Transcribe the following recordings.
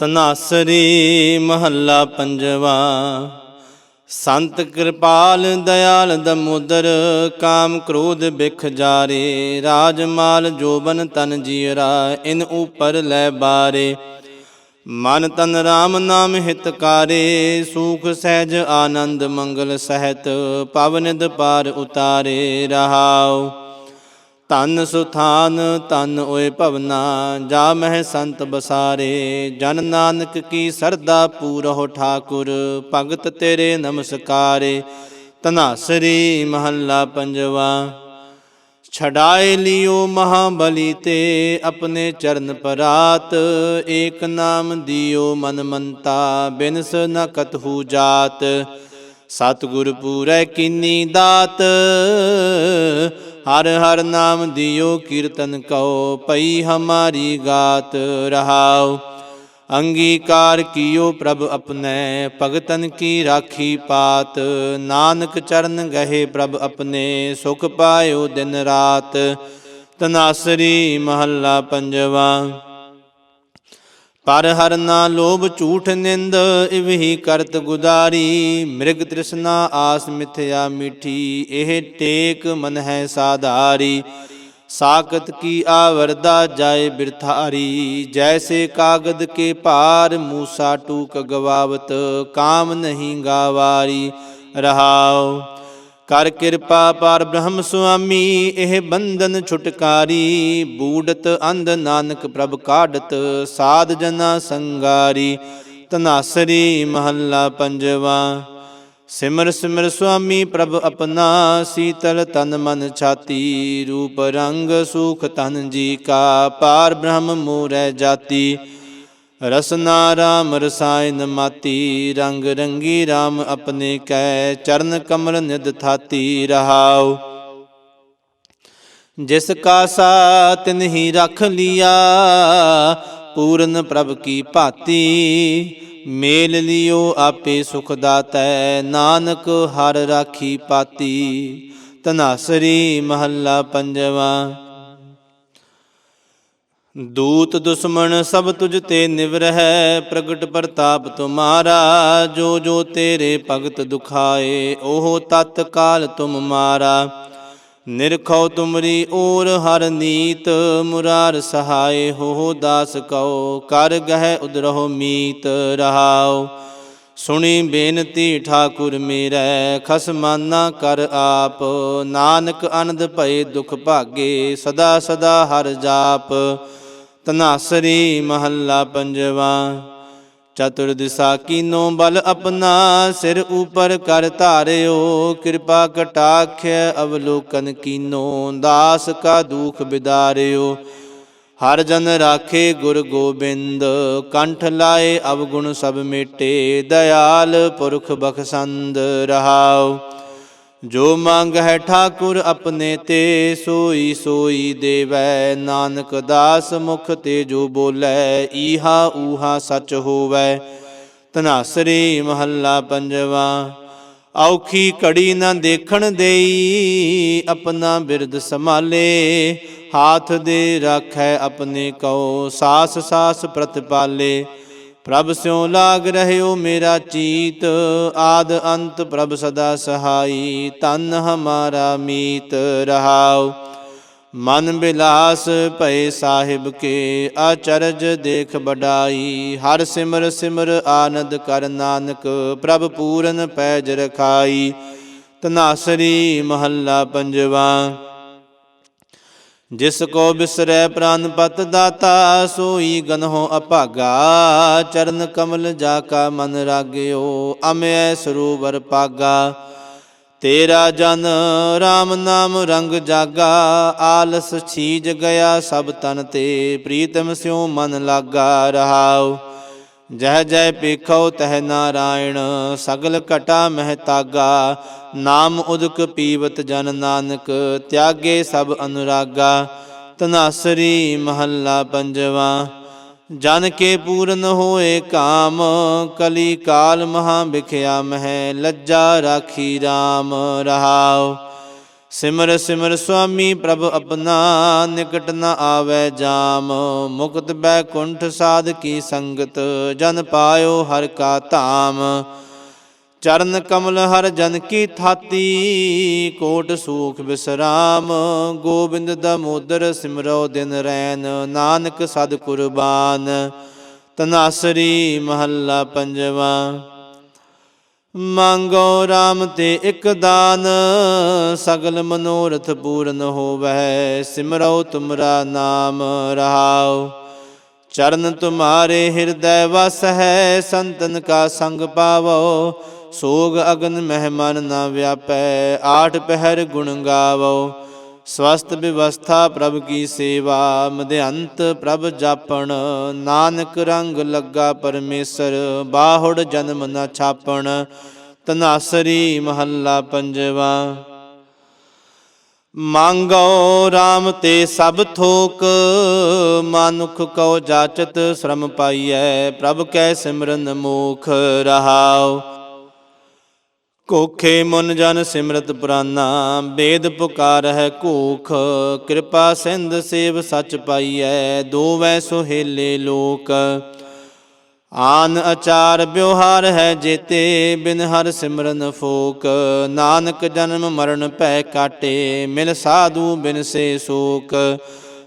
ਤਨਾਸਰੀ ਮਹੱਲਾ ਪੰਜਵਾ। ਸੰਤ ਕਿਰਪਾਲ ਦਿਆਲ ਦਮੋਦਰ ਕਾਮ ਕ੍ਰੋਧ ਬਿਖ ਜਾਰੇ। ਰਾਜ ਮਾਲ ਜੋਬਨ ਤਨ ਜੀਰਾ, ਇਨ ਉਪਰ ਲੈ ਬਾਰੇ। ਮਨ ਤਨ ਰਾਮ ਨਾਮ ਹਿਤਕਾਰੇ ਸੂਖ ਸਹਿਜ ਆਨੰਦ ਮੰਗਲ ਸਹਿਤ ਪਵਨਿਦ ਪਾਰ ਉਤਾਰੇ। ਰਹਾਓ ਧਨ ਸੁਥਾਨ, ਧਨ ਓਏ ਭਵਨਾ ਜਾ ਮਹਿ ਸੰਤ ਬਸਾਰੇ, ਜਨ ਨਾਨਕ ਕੀ ਸਰਦਾ ਪੂਰਹੁ ਠਾਕੁਰ, ਭਗਤ ਤੇਰੇ ਨਮਸਕਾਰੇ ਤਨਾਸਰੀ ਮਹੱਲਾ ਪੰਜਵਾ। ਛਡਾਏ ਲਿਓ ਮਹਾਬਲੀ ਤੇ ਆਪਣੇ ਚਰਨ ਪਰਾਤ, ਏਕ ਨਾਮ ਦਿਓ ਮਨ ਮੰਤਾ, ਬਿਨਸ ਨ ਕਤਹੂ ਜਾਤ। ਸਤਿਗੁਰ ਪੂਰੈ ਕੀਨੀ ਦਾਤ ਹਰ ਹਰ ਨਾਮ ਦਿਓ, ਕੀਰਤਨ ਕਉ ਪਈ ਹਮਾਰੀ ਗਾਤ ਰਹਾਉ। ਅੰਗੀਕਾਰ ਕੀਓ ਪ੍ਰਭ ਆਪਣੈ, ਭਗਤਨ ਕੀ ਰਾਖੀ ਪਾਤ। ਨਾਨਕ ਚਰਨ ਗਹੇ ਪ੍ਰਭ ਆਪਣੇ, ਸੁਖ ਪਾਇਓ ਦਿਨ ਰਾਤ। ਤਨਾਸਰੀ ਮਹੱਲਾ ਪੰਜਵਾ। ਪਰ ਹਰ ਨਾ ਲੋਭ ਝੂਠ ਨਿੰਦ ਇਵਹੀ ਕਰਤ ਗੁਦਾਰੀ। ਮ੍ਰਿਗ ਤ੍ਰਿਸ਼ਨਾ ਆਸ ਮਿਥਿਆ ਮਿਠੀ, ਇਹ ਟੇਕ ਮਨ ਹੈ ਸਾਧਾਰੀ। ਸਾਕਤ ਕੀ ਆਵਰਦਾ ਜਾਏ ਬਿਰਥਾਰੀ। ਜੈਸੇ ਕਾਗਦ ਕੇ ਭਾਰ ਮੂਸਾ ਟੂਕ ਗਵਾਵਤ, ਕਾਮ ਨਹੀਂ ਗਾਵਾਰੀ। ਰਹਾਓ ਕਰ ਕਿਰਪਾ ਪਰ ਬ੍ਰਹਮ ਸੁਆਮੀ, ਇਹ ਬੰਧਨ ਛੁਟਕਾਰੀ। ਬੂੜਤ ਅੰਧ ਨਾਨਕ ਪ੍ਰਭ ਕਾਢਤ, ਸਾਧ ਜਨਾ ਸੰਗਾਰੀ। ਤਨਾਸਰੀ ਮਹੱਲਾ ਪੰਜਵਾ। ਸਿਮਰ ਸਿਮਰ ਸੁਆਮੀ ਪ੍ਰਭ ਆਪਣਾ, ਸੀਤਲ ਤਨ ਮਨ ਛਾਤੀ, ਰੂਪ ਰੰਗ ਸੁਖ ਤਨ ਜੀ ਕਾ। ਪਾਰ ਬ੍ਰਹਮ ਮੂਰੈ ਜਾਤੀ। ਰਸਨਾ ਰਾਮ ਰਸਾਇਨ ਮਾਤੀ, ਰੰਗ ਰੰਗੀ RAM ਆਪਣੇ ਕੈ, ਚਰਨ ਕਮਲ ਨਿਦ ਥਾਤੀ ਰਹਾਉ। ਜਿਸ ਕਾ ਸਾ ਤਿਨ ਰਖ ਲਿਆ, ਪੂਰਨ ਪ੍ਰਭ ਕੀ ਭਾਤੀ, ਮੇਲ ਲਿਓ ਆਪੇ ਸੁਖ ਦਾਤੈ, ਨਾਨਕ ਹਰ ਰਾਖੀ ਪਾਤੀ। ਤਨਾਸਰੀ ਮਹੱਲਾ ਪੰਜਵਾ। ਦੂਤ ਦੁਸ਼ਮਣ ਸਭ ਤੁਝ ਤੇ ਨਿਵਰਹਿ, ਪ੍ਰਗਟ ਪ੍ਰਤਾਪ ਤੁਮਾਰਾ ਜੋ ਜੋ ਤੇਰੇ ਭਗਤ ਦੁਖਾਏ, ਉਹ ਤਤ ਕਾਲ ਤੁਮ ਮਾਰਾ। ਨਿਰਖਉ ਤੁਮਰੀ ਓਰ ਹਰ ਨੀਤ, ਮੁਰਾਰ ਸਹਾਏ ਹੋ ਦਾਸ ਕਉ, ਕਰ ਗਹਿ ਉਦਰਹੁ ਮੀਤ ਰਹਾਓ ਸੁਣੀ ਬੇਨਤੀ ਠਾਕੁਰ ਮੇਰੈ, ਖਸਮਾਨਾ ਕਰ ਆਪ। ਨਾਨਕ ਅਨੰਦ ਭਏ ਦੁਖ ਭਾਗੇ, ਸਦਾ ਸਦਾ ਹਰ ਜਾਪ। ਤਨਾਸਰੀ ਮਹੱਲਾ ਪੰਜਵਾ, ਚਤੁਰ ਦਿਸਾ ਕੀਨੋ ਬਲ ਆਪਣਾ, ਸਿਰ ਉਪਰ ਕਰ ਧਾਰਿਓ। ਕਿਰਪਾ ਕਟਾਖ ਅਵਲੋਕਨ ਕੀਨੋ, ਦਾਸ ਕਾ ਦੁਖ ਬਿਦਾਰਿਓ। ਹਰ ਜਨ ਰਾਖੇ ਗੁਰ ਗੋਬਿੰਦ, ਕੰਠ ਲਾਏ ਅਵਗੁਣ ਸਭ ਮੇਟੇ, ਦਇਆਲ ਪੁਰਖ ਬਖਸੰਦ ਰਹਾਉ। ਜੋ ਮੰਗ ਹੈ ਠਾਕੁਰ ਆਪਣੇ ਤੇ, ਸੋਈ ਸੋਈ ਦੇਵੈ। ਨਾਨਕ ਦਾਸ ਮੁਖ ਤੇ ਜੋ ਬੋਲੇ, ਈਹਾ ਊਹਾ ਸਚ ਹੋਵੈ। ਤਨਾਸਰੀ ਮਹੱਲਾ ਪੰਜਵਾ, ਔਖੀ ਕੜੀ ਨਾ ਦੇਖਣ ਦੇਈ, ਆਪਣਾ ਬਿਰਦ ਸੰਭਾਲੇ। ਹਾਥ ਦੇ ਰਾਖੈ ਆਪਣੇ ਕਉ, ਸਾਸ ਸਾਸ ਪ੍ਰਤਪਾਲੇ ਪ੍ਰਭ ਸਿਉ ਲਾਗ ਰਹਿਓ ਮੇਰਾ ਚੀਤ, ਆਦ ਅੰਤ ਪ੍ਰਭ ਸਦਾ ਸਹਾਈ ਤਨ ਹਮਾਰਾ ਮੀਤ ਰਹਾਉ। ਮਨ ਬਿਲਾਸ ਭਏ ਸਾਹਿਬ ਕੇ ਆਚਰਜ ਦੇਖ ਬਡਾਈ ਹਰ ਸਿਮਰ ਸਿਮਰ ਆਨੰਦ ਕਰ ਨਾਨਕ, ਪ੍ਰਭ ਪੂਰਨ ਪੈਜ ਰਖਾਈ। ਤਨਾਸਰੀ ਮਹੱਲਾ ਪੰਜਵਾ। ਜਿਸ ਕੋ ਬਿਸਰੈ ਪ੍ਰਾਨ ਪਤ ਦਾਤਾ, ਸੋਈ ਗਨਹੁ ਅਭਾਗਾ। ਚਰਨ ਕਮਲ ਜਾ ਕਾ ਮਨ ਰਾਗਿਓ, ਅਮੈ ਸਰੂਵਰ ਪਾਗਾ। ਤੇਰਾ ਜਨ RAM ਨਾਮ ਰੰਗ ਜਾਗਾ, ਆਲਸ ਛੀਜ ਗਿਆ ਸਭ ਤਨ ਤੇ, ਪ੍ਰੀਤਮ ਸਿਉ ਮਨ ਲਾਗਾ ਰਹਾਉ। ਜਹ ਜੈ ਪੇਖੋ ਤਹ ਨਾਰਾਇਣ, ਸਗਲ ਘਟਾ ਮਹਿ ਤਾਗਾ। ਨਾਮ ਉਦਕ ਪੀਵਤ ਜਨ ਨਾਨਕ, ਤਿਆਗੇ ਸਭ ਅਨੁਰਾਗਾ। ਤਨਾਸਰੀ ਮਹੱਲਾ ਪੰਜਵਾ, ਜਨ ਕੇ ਪੂਰਨ ਹੋਏ ਕਾਮ, ਕਲੀ ਕਾਲ ਮਹਾ ਵਿਖਿਆ ਮਹਿ, ਲੱਜਾ ਰਾਖੀ RAM ਰਹਾਓ ਸਿਮਰ ਸਿਮਰ ਸੁਆਮੀ ਪ੍ਰਭ ਆਪਣਾ ਨਿਕਟ ਨ ਆਵੈ ਜਾਮ। ਮੁਕਤ ਬੈਕੁੰਠ ਸਾਧ ਕੀ ਸੰਗਤ, ਜਨ ਪਾਇਓ ਹਰ ਕਾ ਧਾਮ। ਚਰਨ ਕਮਲ ਹਰ ਜਨ ਕੀ ਥਾਤੀ, ਕੋਟ ਸੂਖ ਬਿਸਰਾਮ। ਗੋਬਿੰਦ ਦਮੋਦਰ ਸਿਮਰੋ ਦਿਨ ਰੈਨ, ਨਾਨਕ ਸਦ ਕੁਰਬਾਨ। ਤਨਾਸਰੀ ਮਹੱਲਾ ਪੰਜਵਾ। ਮੰਗੋ RAM ਤੇ ਇਕ ਦਾਨ, ਸਗਲ ਮਨੋਰਥ ਪੂਰਨ ਹੋਵੈ। ਸਿਮਰੋ ਤੁਮਰਾ ਨਾਮ ਰਹਾਉ। ਚਰਨ ਤੁਮਾਰੇ ਹਿਰਦੈ ਵਸ ਹੈ ਸੰਤਨ ਕਾ ਸੰਗ ਪਾਵੋ। ਸੋਗ ਅਗਨ ਮਹਿਮਨ ਨਾ ਵਿਆਪੈ, ਆਠ ਪਹਿਰ ਗੁਣ ਗਾਵੋ। ਸਵਸਤ ਵਿਵਸਥਾ ਪ੍ਰਭ ਕੀ ਸੇਵਾ, ਮਧਿਅੰਤ ਪ੍ਰਭ ਜਾਪਣ, ਨਾਨਕ ਰੰਗ ਲੱਗਾ ਪਰਮੇਸ਼ਰ, ਬਾਹੁੜ ਜਨਮ ਨਾ ਛਾਪਣ, ਤਨਾਸਰੀ ਮਹੱਲਾ ਪੰਜਵਾ। ਮੰਗੋ RAM ਤੇ ਸਭ ਥੋਕ, ਮਾਨੁਖ ਕਉ ਜਾਚਤ ਸ਼ਰਮ ਪਾਈਐ, ਪ੍ਰਭ ਕੈ ਸਿਮਰਨ ਮੋਖ ਰਹਾਉ। ਕੋਖੇ ਮਨ ਜਨ ਸਿਮਰਤ ਪੁਰਾਨਾ, ਬੇਦ ਪੁਕਾਰ ਹੈ ਕੋਖ। ਕਿਰਪਾ ਸਿੰਧ ਸੇਵ ਸਚ ਪਾਈਐ, ਦੋਵੈ ਸੁਹੇਲੇ ਲੋਕ। ਆਨ ਅਚਾਰ ਵਿਵਹਾਰ ਹੈ ਜੇਤੇ, ਬਿਨ ਹਰ ਸਿਮਰਨ ਫੋਕ। ਨਾਨਕ ਜਨਮ ਮਰਨ ਭੈ ਕਾਟੇ, ਮਿਲ ਸਾਧੂ ਬਿਨ ਸੇ ਸੋਕ।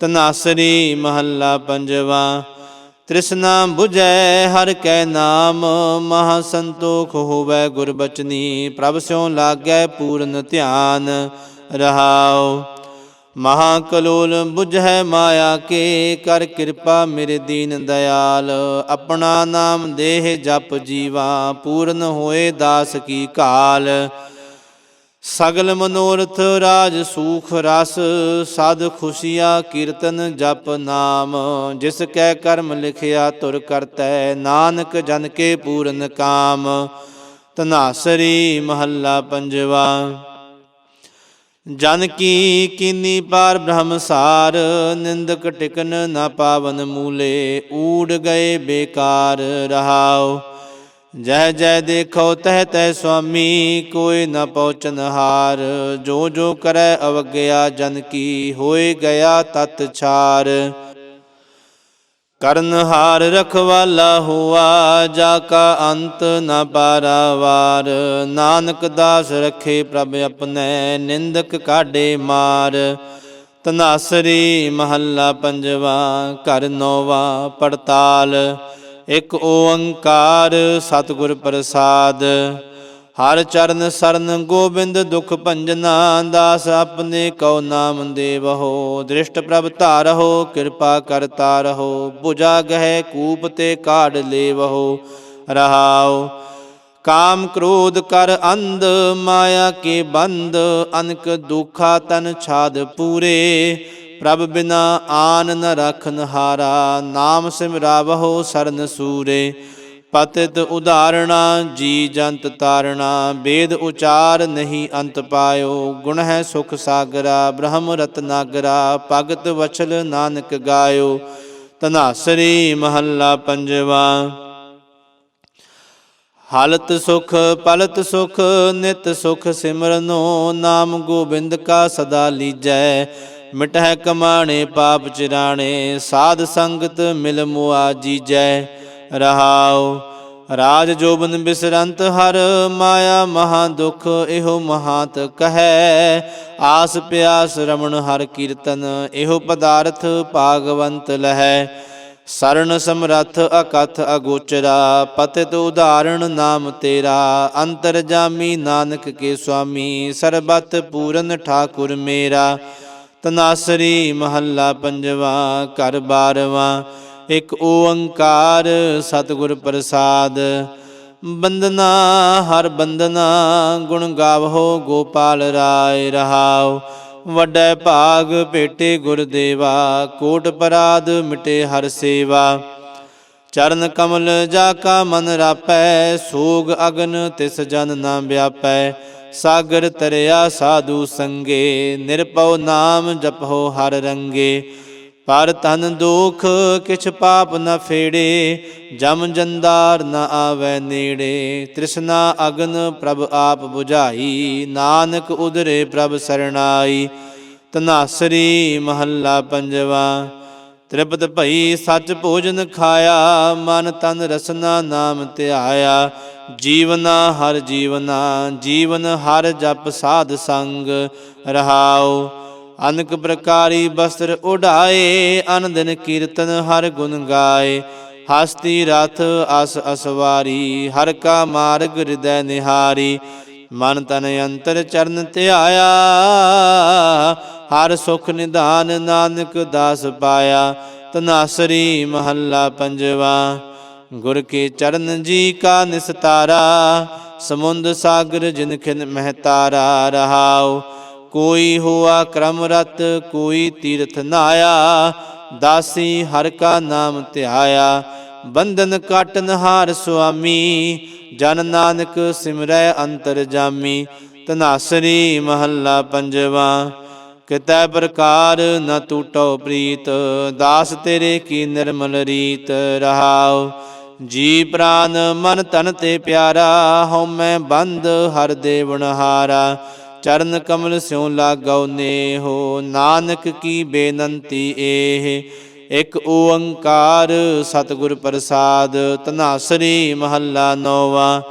ਤਨਾਸਰੀ ਮਹੱਲਾ ਪੰਜਵਾ। ਤ੍ਰਿਸ਼ਨਾ 부ਜੈ ਹਰ ਕੈ ਨਾਮ, ਮਹਾ ਸੰਤੋਖ ਹੋਵੈ ਗੁਰਬਚਨੀ ਪ੍ਰਭ ਸਿਉ ਲਾਗੈ ਪੂਰਨ ਧਿਆਨ ਰਹਾਉ। ਮਹਾ ਕਲੋਲ 부ਝੈ ਮਾਇਆ ਕੇ, ਕਰ ਕਿਰਪਾ ਮੇਰੇ ਦੀਨ ਦਇਆਲ। ਆਪਣਾ ਨਾਮ ਦੇਹ ਜਪ ਜੀਵਾ, ਪੂਰਨ ਹੋਏ ਦਾਸ ਕੀ ਕਾਲ। ਸਗਲ ਮਨੋਰਥ ਰਾਜ ਸੂਖ ਰਸ, ਸਦ ਖੁਸ਼ੀਆ ਕੀਰਤਨ ਜਪ ਨਾਮ। ਜਿਸ ਕੈ ਕਰਮ ਲਿਖਿਆ ਤੁਰ ਕਰਤੈ, ਨਾਨਕ ਜਨ ਕੇ ਪੂਰਨ ਕਾਮ। ਤਨਾਸਰੀ ਮਹੱਲਾ ਪੰਜਵਾ। ਜਨ ਕੀ ਕੀਨੀ ਪਾਰ ਬ੍ਰਹਮ ਸਾਰ, ਨਿੰਦਕ ਟਿਕਨ ਨਾ ਪਾਵਨ ਮੂਲੇ। ਊੜ ਗਏ ਬੇਕਾਰ ਰਹਾਉ। ਜਹ ਜਹ ਦੇਖੋ ਤਹ ਤਹ ਸੁਆਮੀ, ਕੋਈ ਨ ਪਹੁੰਚਨ ਹਾਰ। ਜੋ ਜੋ ਕਰੈ ਅਵਗਿਆ, ਜਨ ਕੀ ਹੋਏ ਗਿਆ ਤਤ ਛਾਰ। ਕਰਨ ਹਾਰ ਰਖਵਾਲਾ ਹੁਆ, ਜਾ ਕਾ ਅੰਤ ਨ ਪਾਰਾਵਾਰ ਨਾਨਕ ਦਾਸ ਰਖੇ ਪ੍ਰਭ ਆਪਣੈ, ਨਿੰਦਕ ਕਾਢੇ ਮਾਰ। ਤਨਾਸਰੀ ਮਹੱਲਾ ਪੰਜਵਾ ਕਰ ਨੋਵਾ, ਪੜਤਾਲ। ਇਕ ਓੰਕਾਰ ਸਤਿਗੁਰ ਪ੍ਰਸਾਦ। ਹਰ ਚਰਨ ਸਰਨ ਗੋਬਿੰਦ ਦੁਖ ਭੰਜਨਾ, ਦਾਸ ਆਪਣੇ ਕਉ ਨਾਮ ਦੇਵਹੋ। ਦ੍ਰਿਸ਼ਟ ਪ੍ਰਭ ਧਾਰਹੋ, ਕਿਰਪਾ ਕਰਤਾ ਰਹੋ। 부ਜਾ ਗਹਿ ਕੂਪ ਤੇ ਕਾੜ ਲੇਵਹੋ। ਰਹਾਓ ਕਾਮ ਕ੍ਰੋਧ ਕਰ ਅੰਧ, ਮਾਇਆ ਕੇ ਬੰਦ, ਅਨਕ ਦੁਖਾ ਤਨ ਛਾਦ ਪੂਰੇ। ਪ੍ਰਭ ਬਿਨਾ ਆਨ ਨ ਰਖਨ ਹਾਰਾ, ਨਾਮ ਸਿਮਰਾਵਹੋ ਸਰਨ ਸੂਰੇ। ਪਤਿਤ ਉਦਾਹਰਣਾ ਜੀ ਜੰਤ ਤਾਰਣਾ ਵੇਦ ਉਚਾਰ ਨਹੀਂ ਅੰਤ ਪਾਇਓ। ਗੁਣ ਹੈ ਸੁਖ ਸਾਗਰਾ, ਬ੍ਰਹਮ ਰਤਨਾਗਰਾ ਭਗਤ ਵਛਲ ਨਾਨਕ ਗਾਇਓ। ਤਨਾਸਰੀ ਮਹੱਲਾ ਪੰਜਵਾ। ਹਾਲਤ ਸੁਖ, ਪਲਤ ਸੁਖ, ਨਿਤ ਸੁਖ ਸਿਮਰਨੋ, ਨਾਮ ਗੋਬਿੰਦ ਕਾ ਸਦਾ ਲੀਜੈ। ਮਿਟਹਿ ਕਮਾਣੇ ਪਾਪ ਚਿਰਾਣੇ, ਸਾਧ ਸੰਗਤ ਮਿਲ ਮੁਆ ਜੀਜੈ, ਰਹਾਉ। ਰਾਜ ਜੋਬਨ ਬਿਸਰੰਤ ਹਰ ਮਾਇਆ ਮਹਾ ਦੁਖ, ਇਹੋ ਮਹਾਤ ਕਹੈ। ਆਸ ਪਿਆਸ ਰਮਣ ਹਰ ਕੀਰਤਨ, ਇਹੋ ਪਦਾਰਥ ਭਾਗਵੰਤ ਲਹੈ। ਸਰਣ ਸਮਰੱਥ ਅਕਥ ਅਗੋਚਰਾ, ਪਤਿਤ ਉਦਾਹਰਣ ਨਾਮ ਤੇਰਾ। ਅੰਤਰ ਜਾਮੀ ਨਾਨਕ ਕੇ ਸੁਆਮੀ, ਸਰਬਤ ਪੂਰਨ ਠਾਕੁਰ ਮੇਰਾ। ਤਨਾਸਰੀ ਮਹੱਲਾ ਪੰਜਵਾ, ਘਰ ਬਾਰਵਾ, ਇਕ ਓੰਕਾਰ ਸਤਿਗੁਰ ਪ੍ਰਸਾਦ। ਬੰਦਨਾ ਹਰ ਬੰਦਨਾ ਗੁਣ ਗਾਵੋ, ਗੋਪਾਲ ਰਾਏ ਰਹਾਉ। ਵੱਡਾ ਭਾਗ ਭੇਟੇ ਗੁਰਦੇਵਾ ਕੋਟ ਪਰਾਧ ਮਿਟੇ ਹਰ ਸੇਵਾ। ਚਰਨ ਕਮਲ ਜਾ ਕਾ ਮਨ ਰਾਪੈ, ਸੋਗ ਅਗਨ ਤਿਸ ਜਨ ਨਾ ਵਿਆਪੈ। ਸਾਗਰ ਤਰਿਆ ਸਾਧੂ ਸੰਗੇ ਨਿਰਪਉ ਨਾਮ ਜਪੋ ਹਰ ਰੰਗੇ। ਪਰ ਤਨ ਦੁਖ ਕਿਛ ਪਾਪ ਨ ਫੇੜੇ, ਜਮ ਜੰਦਾਰ ਨ ਆਵੈ ਨੇੜੇ। ਤ੍ਰਿਸ਼ਨਾ ਅਗਨ ਪ੍ਰਭ ਆਪ 부ਝਾਈ ਨਾਨਕ ਉਦਰੇ ਪ੍ਰਭ ਸਰਣਾਈ। ਤਨਾਸਰੀ ਮਹੱਲਾ ਪੰਜਵਾ, ਤ੍ਰਿਪਤ ਭਈ ਸੱਚ ਭੋਜਨ ਖਾਇਆ, ਮਨ ਤਨ ਰਸਨਾ ਨਾਮ ਧਿਆਇਆ। ਜੀਵਨਾ ਹਰ ਜੀਵਨਾ, ਜੀਵਨ ਹਰ ਜਪ ਸਾਧ ਸੰਗ, ਰਹਾਉ। ਅਨਕ ਪ੍ਰਕਾਰੀ ਬਸਤਰ ਉਡਾਏ ਅਨ ਕੀਰਤਨ ਹਰ ਗੁਣ ਗਾਏ। ਹਸਤੀ ਰਥ, ਅਸ ਅਸਵਾਰੀ, ਹਰ ਕਾ ਮਾਰਗ ਹਿਰਦੈ ਨਿਹਾਰੀ। ਮਨ ਤਨ ਅੰਤਰ ਚਰਨ ਧਿਆਇਆ, ਹਰ ਸੁਖ ਨਿਧਾਨ ਨਾਨਕ ਦਾਸ ਪਾਇਆ। ਤਨਾਸਰੀ ਮਹੱਲਾ ਪੰਜਵਾ। ਗੁਰ ਕੇ ਚਰਨ ਜੀ ਕਾ ਨਿਸਤਾਰਾ ਸਮੁੰਦ ਸਾਗਰ ਜਿਨ ਖਿਨ ਮਹਤਾਰਾ ਰਹਾਉ। ਕੋਈ ਹੋਆ ਕਰਮ ਰਤ, ਕੋਈ ਤੀਰਥ ਨਾਇਆ, ਦਾਸੀ ਹਰ ਕਾ ਨਾਮ ਧਿਆਇਆ। ਬੰਧਨ ਕਾਟਨ ਹਾਰ ਸੁਆਮੀ, ਜਨ ਨਾਨਕ ਸਿਮਰੈ ਅੰਤਰ ਜਾਮੀ। ਤਨਾਸਰੀ ਮਹੱਲਾ ਪੰਜਵਾ, ਕਿਤੈ ਪ੍ਰਕਾਰ ਨ ਟੂਟੋ ਪ੍ਰੀਤ, ਦਾਸ ਤੇਰੇ ਕੀ ਨਿਰਮਲ ਰੀਤ ਰਹਾਓ ਜੀ ਪ੍ਰਾਨ ਮਨ ਤਨ ਤੇ ਪਿਆਰਾ, ਹਉ ਮੈਂ ਬੰਦ ਹਰ ਦੇਵਨਹਾਰਾ ਚਰਨ ਕਮਲ ਸਿਉ ਲਾਗਉ ਨੇਹੋ, ਨਾਨਕ ਕੀ ਬੇਨੰਤੀ ਏਹ। ਇਕ ਓੰਕਾਰ ਸਤਿਗੁਰ ਪ੍ਰਸਾਦ ਤਨਾਸਰੀ ਮਹੱਲਾ ਨੋਵਾ।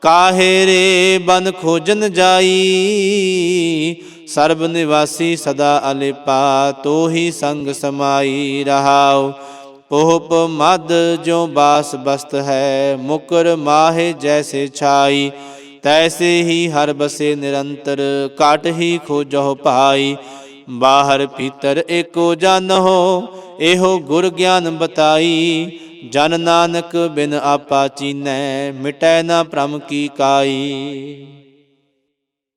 ਕਾਹੇ ਰੇ ਬਨ ਖੋਜਨ ਜਾਈ, ਸਰਬ ਨਿਵਾਸੀ ਸਦਾ ਅਲਿਪਾ, ਤੋਹੀ ਸੰਗ ਸਮਾਈ ਰਹਾਓ ਪੋਹਪ ਮਦ ਜੋ ਬਾਸ ਬਸਤ ਹੈ, ਮੁਕਰ ਮਾਹੇ ਜੈਸੇ ਛਾਈ। ਤੈਸੇ ਹੀ ਹਰ ਬਸੇ ਨਿਰੰਤਰ, ਕਾਟ ਹੀ ਖੋਜਹੁ ਭਾਈ। ਬਾਹਰ ਭੀਤਰ ਏਕੋ ਜਨ ਹੋ, ਇਹੋ ਗੁਰ ਗਿਆਨ ਬਤਾਈ। ਜਨ ਨਾਨਕ ਬਿਨ ਆਪਾ ਚੀਨੈ, ਮਿਟੈ ਨਾ ਭ੍ਰਮ ਕੀ ਕਾਈ।